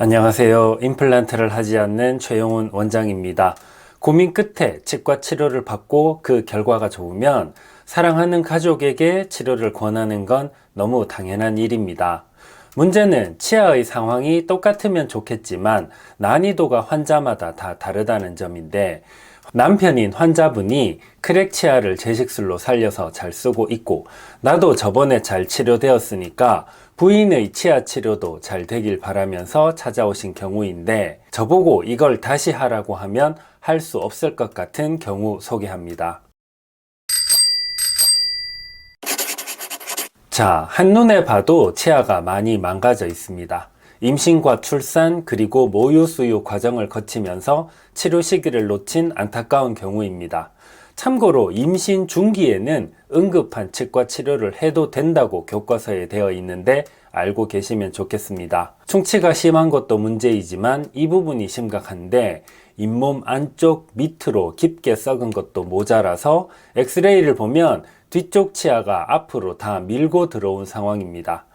안녕하세요. 임플란트를 하지 않는 최용훈 원장입니다. 고민 끝에 치과 치료를 받고 그 결과가 좋으면 사랑하는 가족에게 치료를 권하는 건 너무 당연한 일입니다. 문제는 치아의 상황이 똑같으면 좋겠지만 난이도가 환자마다 다 다르다는 점인데 남편인 환자분이 크랙 치아를 제식술로 살려서 잘 쓰고 있고 나도 저번에 잘 치료되었으니까 부인의 치아 치료도 잘 되길 바라면서 찾아오신 경우인데 저보고 이걸 다시 하라고 하면 할 수 없을 것 같은 경우 소개합니다. 자, 한눈에 봐도 치아가 많이 망가져 있습니다. 임신과 출산 그리고 모유 수유 과정을 거치면서 치료 시기를 놓친 안타까운 경우입니다. 참고로 임신 중기에는 응급한 치과 치료를 해도 된다고 교과서에 되어 있는데 알고 계시면 좋겠습니다. 충치가 심한 것도 문제이지만 이 부분이 심각한데 잇몸 안쪽 밑으로 깊게 썩은 것도 모자라서 엑스레이를 보면 뒤쪽 치아가 앞으로 다 밀고 들어온 상황입니다.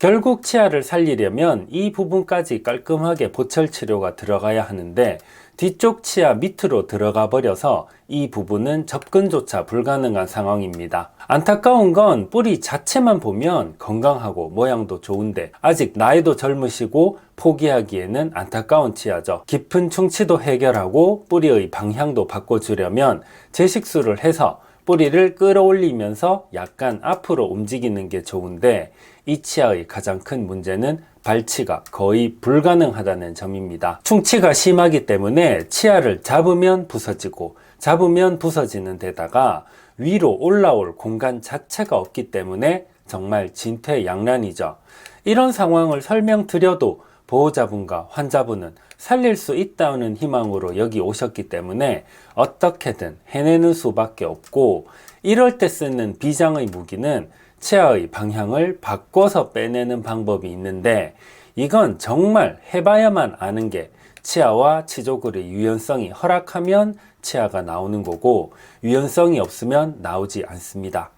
결국 치아를 살리려면 이 부분까지 깔끔하게 보철 치료가 들어가야 하는데 뒤쪽 치아 밑으로 들어가 버려서 이 부분은 접근조차 불가능한 상황입니다. 안타까운 건 뿌리 자체만 보면 건강하고 모양도 좋은데 아직 나이도 젊으시고 포기하기에는 안타까운 치아죠. 깊은 충치도 해결하고 뿌리의 방향도 바꿔주려면 제식술을 해서 뿌리를 끌어올리면서 약간 앞으로 움직이는 게 좋은데 이 치아의 가장 큰 문제는 발치가 거의 불가능하다는 점입니다. 충치가 심하기 때문에 치아를 잡으면 부서지고 잡으면 부서지는 데다가 위로 올라올 공간 자체가 없기 때문에 정말 진퇴양난이죠. 이런 상황을 설명드려도 보호자분과 환자분은 살릴 수 있다는 희망으로 여기 오셨기 때문에 어떻게든 해내는 수밖에 없고 이럴 때 쓰는 비장의 무기는 치아의 방향을 바꿔서 빼내는 방법이 있는데 이건 정말 해봐야만 아는 게 치아와 치조글의 유연성이 허락하면 치아가 나오는 거고 유연성이 없으면 나오지 않습니다.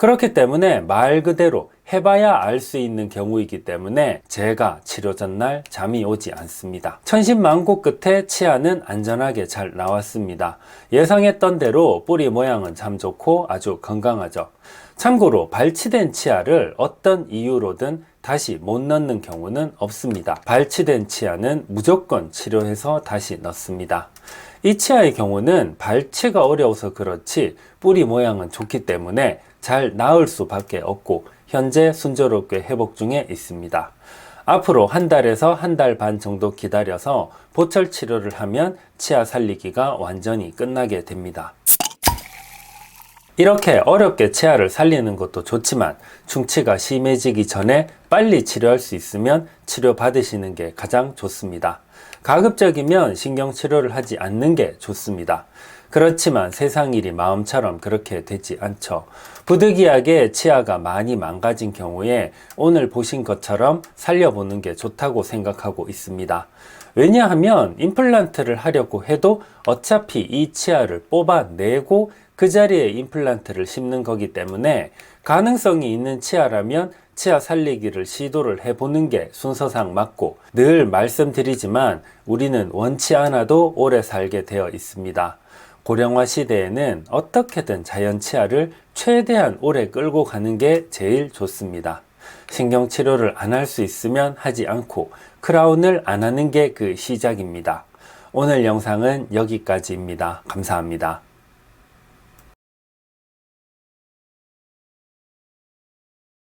그렇기 때문에 말 그대로 해봐야 알 수 있는 경우이기 때문에 제가 치료 전날 잠이 오지 않습니다. 천신만고 끝에 치아는 안전하게 잘 나왔습니다. 예상했던 대로 뿌리 모양은 참 좋고 아주 건강하죠. 참고로 발치된 치아를 어떤 이유로든 다시 못 넣는 경우는 없습니다. 발치된 치아는 무조건 치료해서 다시 넣습니다. 이 치아의 경우는 발치가 어려워서 그렇지 뿌리 모양은 좋기 때문에 잘 나을 수밖에 없고 현재 순조롭게 회복 중에 있습니다. 앞으로 한 달에서 한 달 반 정도 기다려서 보철 치료를 하면 치아 살리기가 완전히 끝나게 됩니다. 이렇게 어렵게 치아를 살리는 것도 좋지만 충치가 심해지기 전에 빨리 치료할 수 있으면 치료 받으시는 게 가장 좋습니다. 가급적이면 신경 치료를 하지 않는 게 좋습니다. 그렇지만 세상 일이 마음처럼 그렇게 되지 않죠. 부득이하게 치아가 많이 망가진 경우에 오늘 보신 것처럼 살려보는 게 좋다고 생각하고 있습니다. 왜냐하면 임플란트를 하려고 해도 어차피 이 치아를 뽑아내고 그 자리에 임플란트를 심는 거기 때문에 가능성이 있는 치아라면 치아 살리기를 시도를 해보는 게 순서상 맞고 늘 말씀드리지만 우리는 원치 않아도 오래 살게 되어 있습니다. 고령화 시대에는 어떻게든 자연 치아를 최대한 오래 끌고 가는 게 제일 좋습니다. 신경 치료를 안 할 수 있으면 하지 않고 크라운을 안 하는 게 그 시작입니다. 오늘 영상은 여기까지입니다. 감사합니다.